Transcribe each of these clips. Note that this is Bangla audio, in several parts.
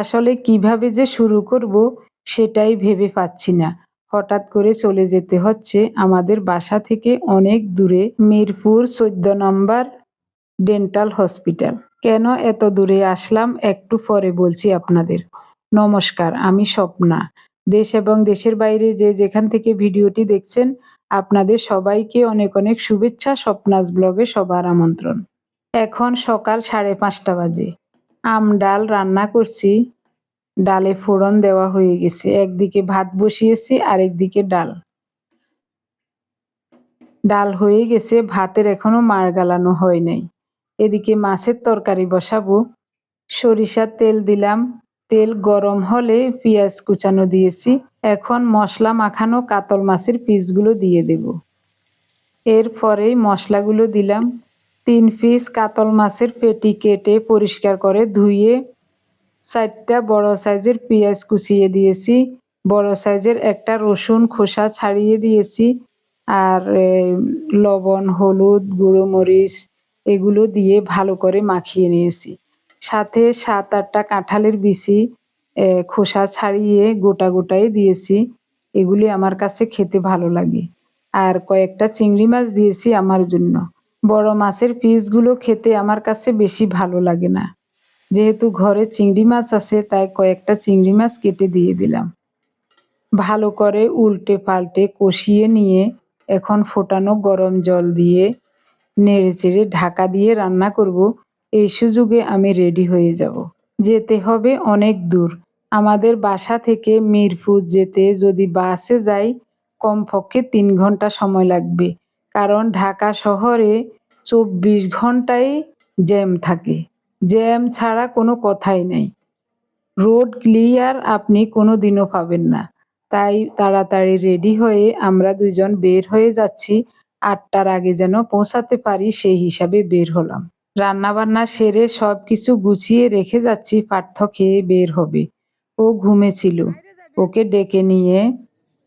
আসলে কীভাবে যে শুরু করব সেটাই ভেবে পাচ্ছি না। হঠাৎ করে চলে যেতে হচ্ছে আমাদের বাসা থেকে অনেক দূরে মিরপুর চোদ্দ নম্বর ডেন্টাল হসপিটাল। কেন এত দূরে আসলাম একটু পরে বলছি আপনাদের। নমস্কার, আমি স্বপ্না। দেশ এবং দেশের বাইরে যে যেখান থেকে ভিডিওটি দেখছেন, আপনাদের সবাইকে অনেক অনেক শুভেচ্ছা স্বপ্নাস ব্লগে সবার আমন্ত্রণ। এখন সকাল সাড়ে পাঁচটা বাজে। আম ডাল রান্না করছি। ডালে ফোড়ন দেওয়া হয়ে গেছে। একদিকে ভাত বসিয়েছি, আরেকদিকে ডাল। ডাল হয়ে গেছে, ভাতের এখনও মার গালানো হয় নাই। এদিকে মাছের তরকারি বসাবো। সরিষার তেল দিলাম। তেল গরম হলে পেঁয়াজ কুচানো দিয়েছি। এখন মশলা মাখানো কাতল মাছের পিসগুলো দিয়ে দেব। এরপরেই মশলাগুলো দিলাম। তিন পিস কাতল মাছের পেটি কেটে পরিষ্কার করে ধুয়ে চারটা বড় সাইজের পেঁয়াজ কুচিয়ে দিয়েছি। বড় সাইজের একটা রসুন খোসা ছাড়িয়ে দিয়েছি আর লবণ, হলুদ, গুঁড়ো মরিচ এগুলো দিয়ে ভালো করে মাখিয়ে নিয়েছি। সাথে সাত আটটা কাঁঠালের বিচি খোসা ছাড়িয়ে গোটা গোটাই দিয়েছি। এগুলি আমার কাছে খেতে ভালো লাগে। আর কয়েকটা চিংড়ি মাছ দিয়েছি আমার জন্য। বড় মাছের পিসগুলো খেতে আমার কাছে বেশি ভালো লাগে না। যেহেতু ঘরে চিংড়ি মাছ আছে, তাই কয়েকটা চিংড়ি মাছ কেটে দিয়ে দিলাম। ভালো করে উল্টে পাল্টে কষিয়ে নিয়ে এখন ফোটানো গরম জল দিয়ে নেড়ে চেড়ে ঢাকা দিয়ে রান্না করব। এই সুযোগে আমি রেডি হয়ে যাব। যেতে হবে অনেক দূর। আমাদের বাসা থেকে মিরপুর যেতে যদি বাসে যাই, কমপক্ষে তিন ঘণ্টা সময় লাগবে। কারণ ঢাকা শহরে চব্বিশ ঘন্টাই জ্যাম থাকে। জ্যাম ছাড়া কোনো কথাই নেই। রোড ক্লিয়ার আপনি কোনো দিনও পাবেন না। তাই তাড়াতাড়ি রেডি হয়ে আমরা দুজন বের হয়ে যাচ্ছি। আটটার আগে যেন পৌঁছাতে পারি সেই হিসাবে বের হলাম। রান্নাবান্না সেরে সব কিছু গুছিয়ে রেখে যাচ্ছি, পার্থ খেয়ে বের হবে। ও ঘুমেছিল ওকে ডেকে নিয়ে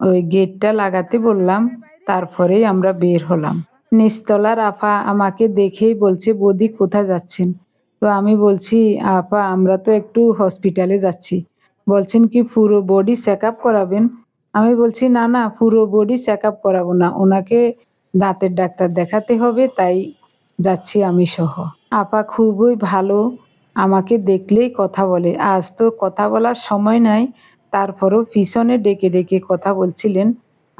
ওই গেটটা লাগাতে বললাম তারপরেই আমরা বের হলাম। নিস্তলার আফা আমাকে দেখেই বলছে, বৌদি, কোথায় যাচ্ছেন? তো আমি বলছি, আপা, আমরা তো একটু হসপিটালে যাচ্ছি। বলছেন কি, পুরো বডি চেক আপ করাবেন? আমি বলছি, না না, পুরো বডি চেক আপ করাবো না। ওনাকে দাঁতের ডাক্তার দেখাতে হবে, তাই যাচ্ছি আমি সহ। আপা খুবই ভালো আমাকে দেখলেই কথা বলে। আজ তো কথা বলার সময় নাই, তারপরও পিছনে ডেকে ডেকে কথা বলছিলেন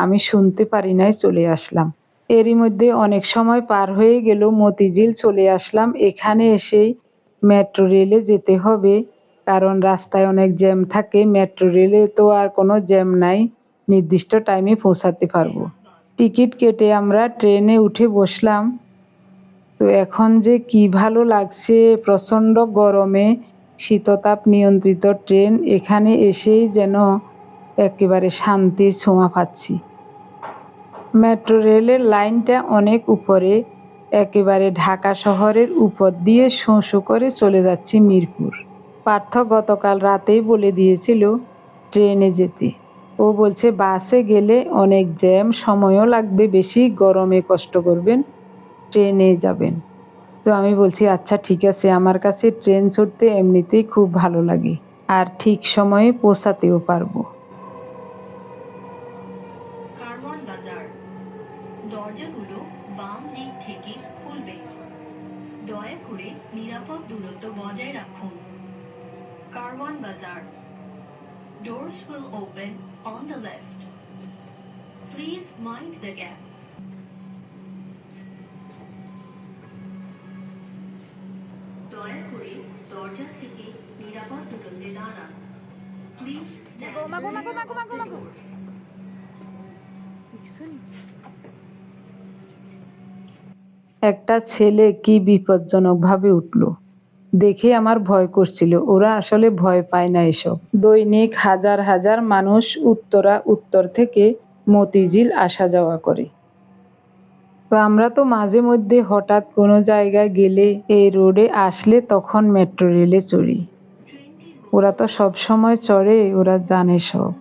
আমি শুনতে পারি নাই, চলে আসলাম। এরই মধ্যে অনেক সময় পার হয়ে গেল, মতিঝিল চলে আসলাম। এখানে এসেই মেট্রো রেলে যেতে হবে, কারণ রাস্তায় অনেক জ্যাম থাকে। মেট্রো রেলে তো আর কোনো জ্যাম নাই, নির্দিষ্ট টাইমে পৌঁছাতে পারব। টিকিট কেটে আমরা ট্রেনে উঠে বসলাম। তো এখন যে কি ভালো লাগছে, প্রচণ্ড গরমে শীততাপ নিয়ন্ত্রিত ট্রেন, এখানে এসেই যেন একেবারে শান্তির ছোঁয়া পাচ্ছি। মেট্রো রেলের লাইনটা অনেক উপরে, একেবারে ঢাকা শহরের উপর দিয়ে শোঁ করে চলে যাচ্ছি মিরপুর। পার্থ গতকাল রাতেই বলে দিয়েছিল ট্রেনে যেতে। ও বলছে, বাসে গেলে অনেক জ্যাম, সময়ও লাগবে, বেশি গরমে কষ্ট করবেন, ট্রেনে যাবেন। তো আমি বলছি আচ্ছা ঠিক আছে, আমার কাছে ট্রেন চড়তে এমনিতেই খুব ভালো লাগে, আর ঠিক সময়ে পৌঁছাতেও পারব। Doors will open on the left. Please mind the gap. দয়া করে দরজা থেকে নিরাপদ দূরত্বে দাঁড়ান প্লিজ মাগো, মাগো, মাগো, মাগো, মাগো। একটা ছেলে কি বিপজ্জনকভাবে উঠল দেখে আমার ভয় করছিল। ওরা আসলে ভয় পায় না এসব। দৈনিক হাজার হাজার মানুষ উত্তরা উত্তর থেকে মতিঝিল আসা যাওয়া করে। তো আমরা তো মাঝে মধ্যে হঠাৎ কোনো জায়গায় গেলে এই রোডে আসলে তখন মেট্রো রেলে চড়ি। ওরা তো সব সময় চড়ে, ওরা জানে সব।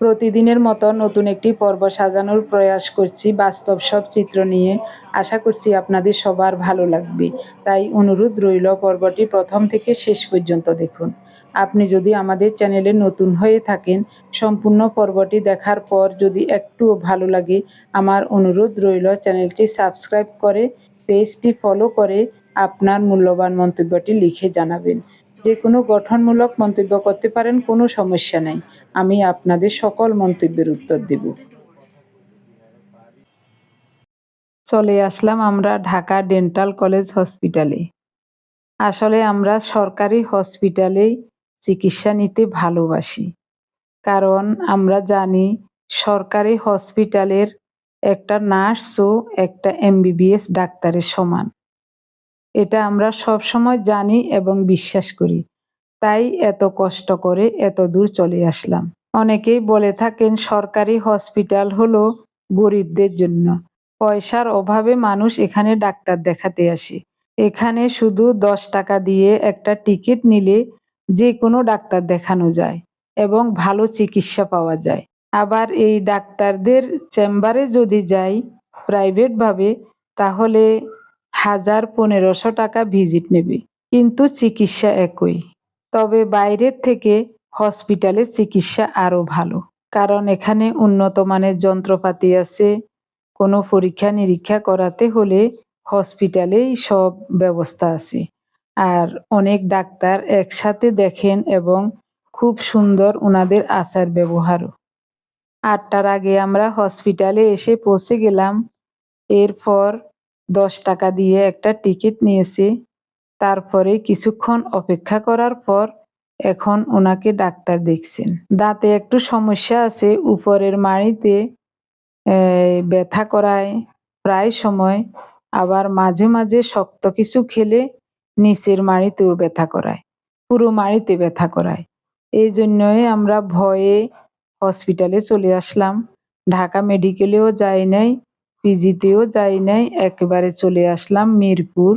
প্রতিদিনের মতো নতুন একটি পর্ব সাজানোর প্রয়াস করছি, বাস্তব সব চিত্র নিয়ে। আশা করছি আপনাদের সবার ভালো লাগবে। তাই অনুরোধ রইল পর্বটি প্রথম থেকে শেষ পর্যন্ত দেখুন। আপনি যদি আমাদের চ্যানেলে নতুন হয়ে থাকেন, সম্পূর্ণ পর্বটি দেখার পর যদি একটুও ভালো লাগে, আমার অনুরোধ রইল চ্যানেলটি সাবস্ক্রাইব করে, পেজটি ফলো করে আপনার মূল্যবান মন্তব্যটি লিখে জানাবেন। যে কোনো গঠনমূলক মন্তব্য করতে পারেন, কোনো সমস্যা নেই। আমি আপনাদের সকল মন্তব্যের উত্তর দেব। চলে আসলাম আমরা ঢাকা ডেন্টাল কলেজ হসপিটালে। আসলে আমরা সরকারি হসপিটালেই চিকিৎসা নিতে ভালোবাসি, কারণ আমরা জানি সরকারি হসপিটালের একটা নার্স ও একটা এমবিবিএস ডাক্তারের সমান। এটা আমরা সব সময় জানি এবং বিশ্বাস করি। তাই এত কষ্ট করে এত দূর চলে আসলাম। অনেকেই বলে থাকেন, সরকারি হসপিটাল হলো গরিবদের জন্য। পয়সার অভাবে মানুষ এখানে ডাক্তার দেখাতে আসে। এখানে শুধু দশ টাকা দিয়ে একটা টিকিট নিলে যে কোনো ডাক্তার দেখানো যায় এবং ভালো চিকিৎসা পাওয়া যায়। আবার এই ডাক্তারদের চেম্বারে যদি যাই প্রাইভেটভাবে তাহলে হাজার পনেরোশো টাকা ভিজিট নেবে। কিন্তু চিকিৎসা একই। তবে বাইরের থেকে হসপিটালে চিকিৎসা আরও ভালো। কারণ এখানে উন্নত মানের যন্ত্রপাতি আছে। কোনো পরীক্ষা নিরীক্ষা করাতে হলে হসপিটালেই সব ব্যবস্থা আছে। আর অনেক ডাক্তার একসাথে দেখেন এবং খুব সুন্দর ওনাদের আচার ব্যবহারও। আটটার আগে আমরা হসপিটালে এসে পৌঁছে গেলাম। এরপর দশ টাকা দিয়ে একটা টিকিট নিয়েছি। তারপরে কিছুক্ষণ অপেক্ষা করার পর এখন ওনাকে ডাক্তার দেখছেন। দাঁতে একটু সমস্যা আছে, উপরের মাড়িতে ব্যথা করায়, প্রায় সময়। আবার মাঝে মাঝে শক্ত কিছু খেলে নিচের মাড়িতেও ব্যথা করায়, পুরো মাড়িতে ব্যথা করায়। এই জন্যই আমরা ভয়ে হসপিটালে চলে আসলাম। ঢাকা মেডিকেলেও যাই নাই, পিজিতেও যাই নাই, একেবারে চলে আসলাম মিরপুর।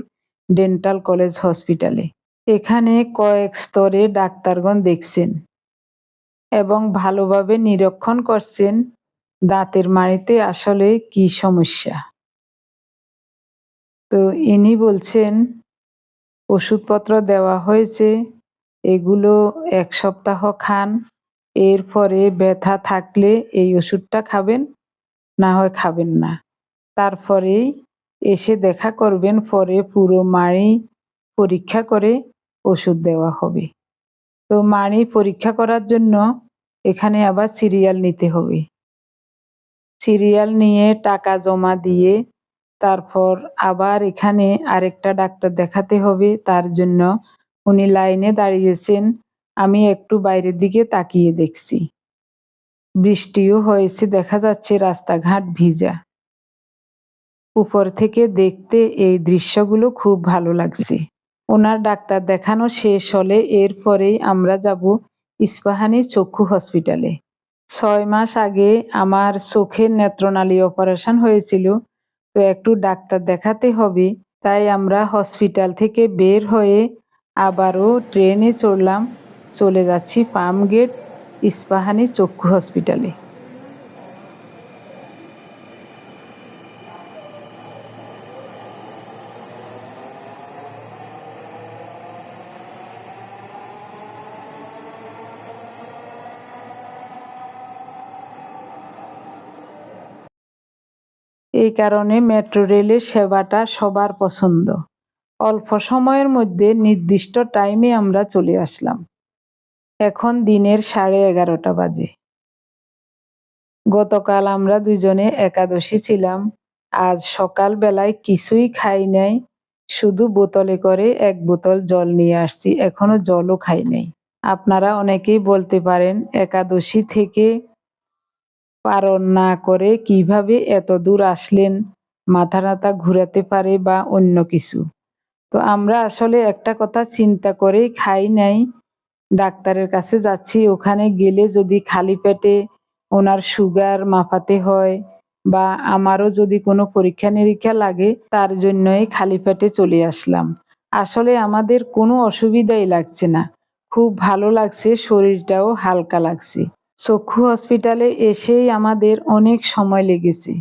ডেন্টাল কলেজ হসপিটালে এখানে কয়েক স্তরে ডাক্তারগণ দেখছেন এবং ভালোভাবে নিরীক্ষণ করছেন দাঁতের মাড়িতে আসলে কি সমস্যা। তো ইনি বলছেন, ওষুধপত্র দেওয়া হয়েছে, এগুলো এক সপ্তাহ খান, এরপরে ব্যথা থাকলে এই ওষুধটা খাবেন, না হয় খাবেন না। তারপরেই এসে দেখা করবেন, পরে পুরো মাড়ি পরীক্ষা করে ওষুধ দেওয়া হবে। তো মাড়ি পরীক্ষা করার জন্য এখানে আবার সিরিয়াল নিতে হবে। সিরিয়াল নিয়ে টাকা জমা দিয়ে তারপর আবার এখানে আরেকটা ডাক্তার দেখাতে হবে, তার জন্য উনি লাইনে দাঁড়িয়েছেন, আমি একটু বাইরের দিকে তাকিয়ে দেখছি। বৃষ্টিও হয়েছে, দেখা যাচ্ছে রাস্তাঘাট ভিজা। উপর থেকে দেখতে এই দৃশ্যগুলো খুব ভালো লাগছে। ওনার ডাক্তার দেখানো শেষ হলে এরপরেই আমরা যাব ইস্পাহানি চক্ষু হসপিটালে। ছয় মাস আগে আমার চোখের নেত্রনালী অপারেশন হয়েছিল, তো একটু ডাক্তার দেখাতে হবে, তাই আমরা হসপিটাল থেকে বের হয়ে আবারও ট্রেনে চড়লাম, চলে যাচ্ছি পাম গেট ইস্পাহানি চক্ষু হসপিটালে। এই কারণে মেট্রো রেলের সেবাটা সবার পছন্দ। অল্প সময়ের মধ্যে নির্দিষ্ট টাইমে আমরা চলে আসলাম। এখন দিনের সাড়ে এগারোটা বাজে। গতকাল আমরা দুজনে একাদশী ছিলাম। আজ সকাল বেলায় কিছুই খাই নাই। শুধু বোতলে করে এক বোতল জল নিয়ে আসছি। এখনও জলও খাই নাই। আপনারা অনেকেই বলতে পারেন, একাদশী থেকে পালন না করে কীভাবে এত দূর আসলেন? মাথা নাথা ঘুরাতে পারে বা অন্য কিছু? তো আমরা আসলে একটা কথা চিন্তা করেই খাই নাই। ডাক্তারের কাছে যাচ্ছি, ওখানে গেলে যদি খালি পেটে ওনার সুগার মাপাতে হয় বা আমারও যদি কোনো পরীক্ষা নিরীক্ষা লাগে, তার জন্যই খালি পেটে চলে আসলাম। আসলে আমাদের কোনো অসুবিধাই লাগছে না। খুব ভালো লাগছে, শরীরটাও হালকা লাগছে। চক্ষু হসপিটালে এসেই আমাদের অনেক সময় লেগেছে।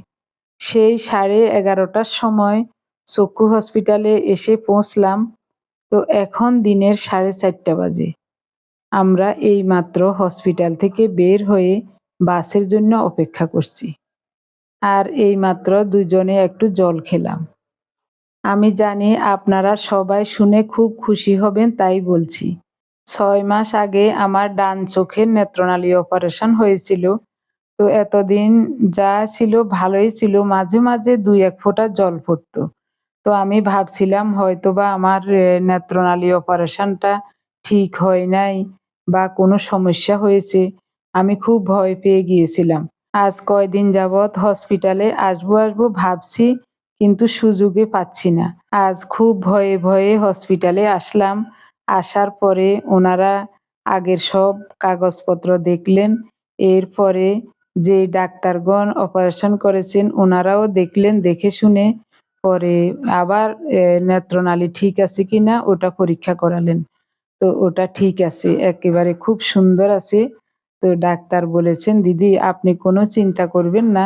সেই সাড়ে এগারোটার সময় চক্ষু হসপিটালে এসে পৌঁছলাম, তো এখন দিনের সাড়ে চারটা বাজে। আমরা এইমাত্র হসপিটাল থেকে বের হয়ে বাসের জন্য অপেক্ষা করছি। আর এইমাত্র দুজনে একটু জল খেলাম। আমি জানি আপনারা সবাই শুনে খুব খুশি হবেন তাই বলছি। ছয় মাস আগে আমার ডান চোখের নেত্রনালী অপারেশন হয়েছিল। তো এতদিন যা ছিল ভালোই ছিল মাঝে মাঝে দুই এক ফোঁটা জল পড়তো তো আমি ভাবছিলাম হয়তোবা আমার এ, নেত্রনালী অপারেশনটা ঠিক হয় নাই বা কোনো সমস্যা হয়েছে। আমি খুব ভয় পেয়ে গিয়েছিলাম। আজ কয়দিন যাবৎ হসপিটালে আসব আসব ভাবছি কিন্তু সুযোগে পাচ্ছি না। আজ খুব ভয়ে ভয়ে হসপিটালে আসলাম। আসার পরে ওনারা আগের সব কাগজপত্র দেখলেন। এরপরে যে ডাক্তারগণ অপারেশন করেছেন, ওনারাও দেখলেন, দেখে শুনে পরে আবার নেত্রনালী ঠিক আছে কি না ওটা পরীক্ষা করালেন। তো ওটা ঠিক আছে, একেবারে খুব সুন্দর আছে। তো ডাক্তার বলেছেন, দিদি, আপনি কোনো চিন্তা করবেন না,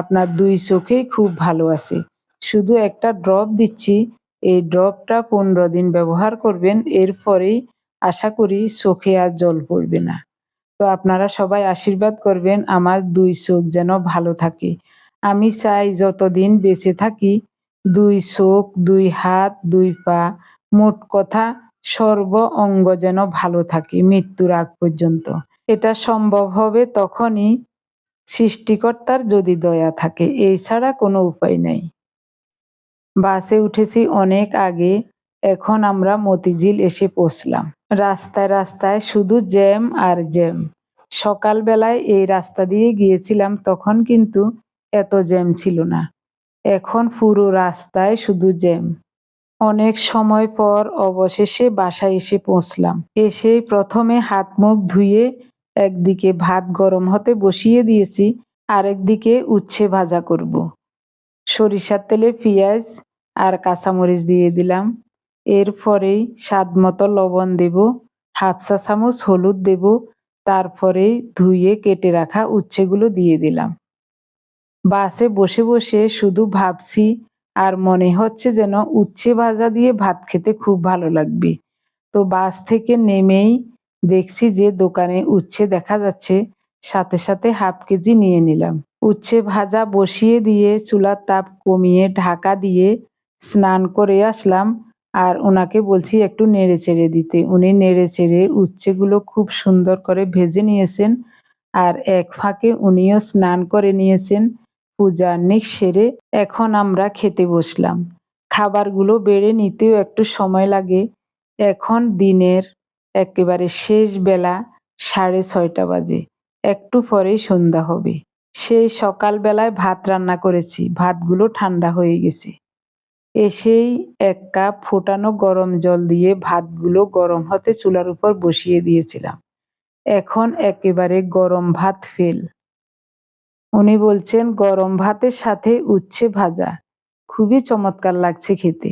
আপনার দুই চোখেই খুব ভালো আছে। শুধু একটা ড্রপ দিচ্ছি এই ড্রপটা পনেরো দিন ব্যবহার করবেন, এরপরেই আশা করি চোখে আর জল পড়বে না। তো আপনারা সবাই আশীর্বাদ করবেন, আমার দুই চোখ যেন ভালো থাকে। আমি চাই যতদিন বেঁচে থাকি, দুই চোখ, দুই হাত, দুই পা, মোট কথা সর্ব অঙ্গ যেন ভালো থাকে মৃত্যুর আগ পর্যন্ত। এটা সম্ভব হবে তখনই সৃষ্টিকর্তার যদি দয়া থাকে, এছাড়া কোনো উপায় নেই। বাসে উঠেছি অনেক আগে, এখন আমরা মতিঝিল এসে পৌঁছলাম। রাস্তায় রাস্তায় শুধু জ্যাম আর জ্যাম। সকালবেলায় এই রাস্তা দিয়ে গিয়েছিলাম, তখন কিন্তু এত জ্যাম ছিল না। এখন পুরো রাস্তায় শুধু জ্যাম। অনেক সময় পর অবশেষে বাসায় এসে পৌঁছলাম। এসে প্রথমে হাত মুখ ধুয়ে একদিকে ভাত গরম হতে বসিয়ে দিয়েছি, আরেকদিকে উচ্ছে ভাজা করব। সরিষার তেলে পেঁয়াজ আর কাঁচামরিচ দিয়ে দিলাম। এরপরেই স্বাদ মতো লবণ দেব, হাফ চা চামচ হলুদ দেব তারপরে ধুয়ে কেটে রাখা উচ্ছেগুলো দিয়ে দিলাম। বাসে বসে বসে শুধু ভাবছি আর মনে হচ্ছে যেন উচ্ছে ভাজা দিয়ে ভাত খেতে খুব ভালো লাগবে। তো বাস থেকে নেমেই দেখছি যে দোকানে উচ্ছে দেখা যাচ্ছে, সাথে সাথে হাফ কেজি নিয়ে নিলাম। উচ্ছে ভাজা বসিয়ে দিয়ে চুলার তাপ কমিয়ে ঢাকা দিয়ে স্নান করে আসলাম। আর ওনাকে বলছি একটু নেড়ে চেড়ে দিতে। উনি নেড়ে চেড়ে উচ্ছেগুলো খুব সুন্দর করে ভেজে নিয়েছেন আর এক ফাঁকে উনিও স্নান করে নিয়েছেন। পূজা নিক সেরে এখন আমরা খেতে বসলাম। খাবারগুলো বেড়ে নিতেও একটু সময় লাগে। এখন দিনের একেবারে শেষ বেলা সাড়ে ছয়টা বাজে। একটু পরেই সন্ধ্যা হবে। সেই সকালবেলায় ভাত রান্না করেছি। ভাতগুলো ঠান্ডা হয়ে গেছে। এসেই এক কাপ ফোটানো গরম জল দিয়ে ভাতগুলো গরম হতে চুলার উপর বসিয়ে দিয়েছিলাম। এখন একেবারে গরম ভাত ফেল। উনি বলছেন, গরম ভাতের সাথে উচ্ছে ভাজা। খুবই চমৎকার লাগছে খেতে।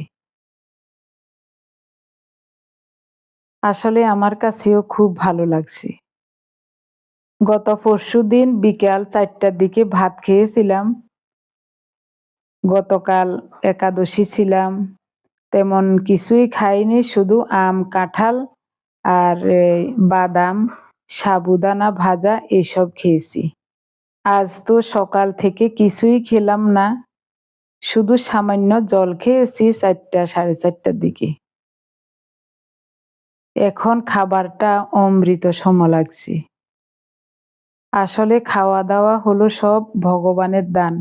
আসলে আমার কাছেও খুব ভালো লাগছে। গত পরশু দিন বিকাল চারটার দিকে ভাত খেয়েছিলাম। গতকাল একাদশী ছিলাম। তেমন কিছুই খাইনি, শুধু আম, কাঁঠাল আর বাদাম, সাবুদানা ভাজা এসব খেয়েছি। আজ তো সকাল থেকে কিছুই খেলাম না। শুধু সামান্য জল খেয়েছি চারটা, সাড়ে চারটার দিকে। এখন খাবারটা অমৃত সম লাগছে। আসলে খাওয়া দাওয়া হলো সব ভগবানের দান।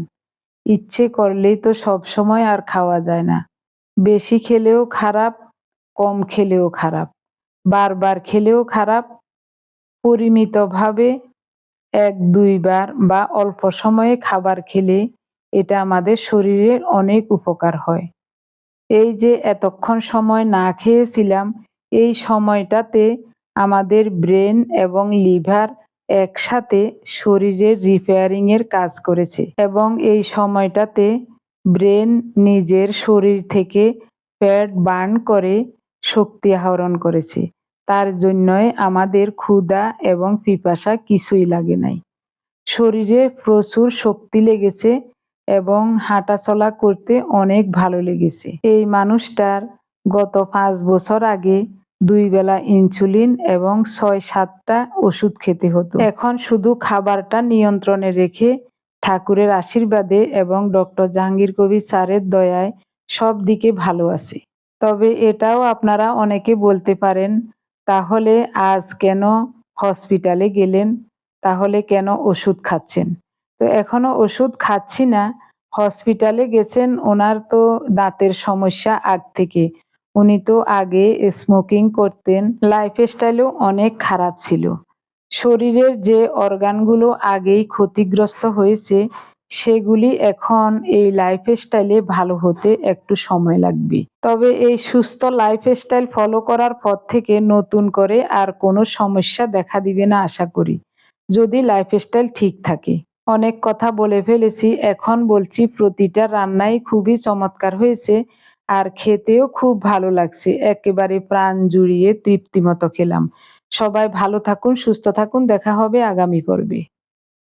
ইচ্ছে করলেই তো সব সময় আর খাওয়া যায় না। বেশি খেলেও খারাপ, কম খেলেও খারাপ। বারবার খেলেও খারাপ, পরিমিতভাবে এক, দুইবার বা অল্প সময়ে খাবার খেলে এটা আমাদের শরীরের অনেক উপকার হয়। এই যে এতক্ষণ সময় না খেয়েছিলাম, এই সময়টাতে আমাদের ব্রেন এবং লিভার একসাথে শরীরের রিপেয়ারিং এর কাজ করেছে এবং এই সময়টাতে ব্রেন নিজের শরীর থেকে প্যাড বার্ন করে শক্তি আহরণ করেছে। তার জন্যই আমাদের ক্ষুধা এবং পিপাসা কিছুই লাগে নাই। শরীরে প্রচুর শক্তি লেগেছে এবং হাঁটাচলা করতে অনেক ভালো লেগেছে। এই মানুষটার গত পাঁচ বছর আগে দুই বেলা ইনসুলিন এবং ছয়, সাতটা ওষুধ খেতে হতো। এখন শুধু খাবারটা নিয়ন্ত্রণে রেখে ঠাকুরের আশীর্বাদে এবং ডক্টর জাহাঙ্গীর কবির স্যারের দয়ায় সব দিকে ভালো আছে। তবে এটাও আপনারা অনেকে বলতে পারেন, তাহলে আজ কেন হসপিটালে গেলেন? তাহলে কেন ওষুধ খাচ্ছেন? তো এখনও ওষুধ খাচ্ছি না। হসপিটালে গেছেন, ওনার তো দাঁতের সমস্যা আগ থেকে। উনি তো আগে স্মোকিং করতেন। লাইফস্টাইলও অনেক খারাপ ছিল। শরীরের যে অর্গানগুলো আগেই ক্ষতিগ্রস্ত হয়েছে, সেগুলি এখন এই লাইফস্টাইলে ভালো হতে একটু সময় লাগবে। তবে এই সুস্থ লাইফস্টাইল ফলো করার পর থেকে নতুন করে আর কোনো সমস্যা দেখা দিবে না আশা করি। যদি লাইফস্টাইল ঠিক থাকে। অনেক কথা বলে ফেলেছি, এখন বলছি প্রতিটা রান্নাই খুবই চমৎকার হয়েছে। আর খেতেও খুব ভালো লাগছে। একেবারে প্রাণ জুড়িয়ে তৃপ্তি মতো খেলাম। সবাই ভালো থাকুন, সুস্থ থাকুন। দেখা হবে আগামী পর্বে।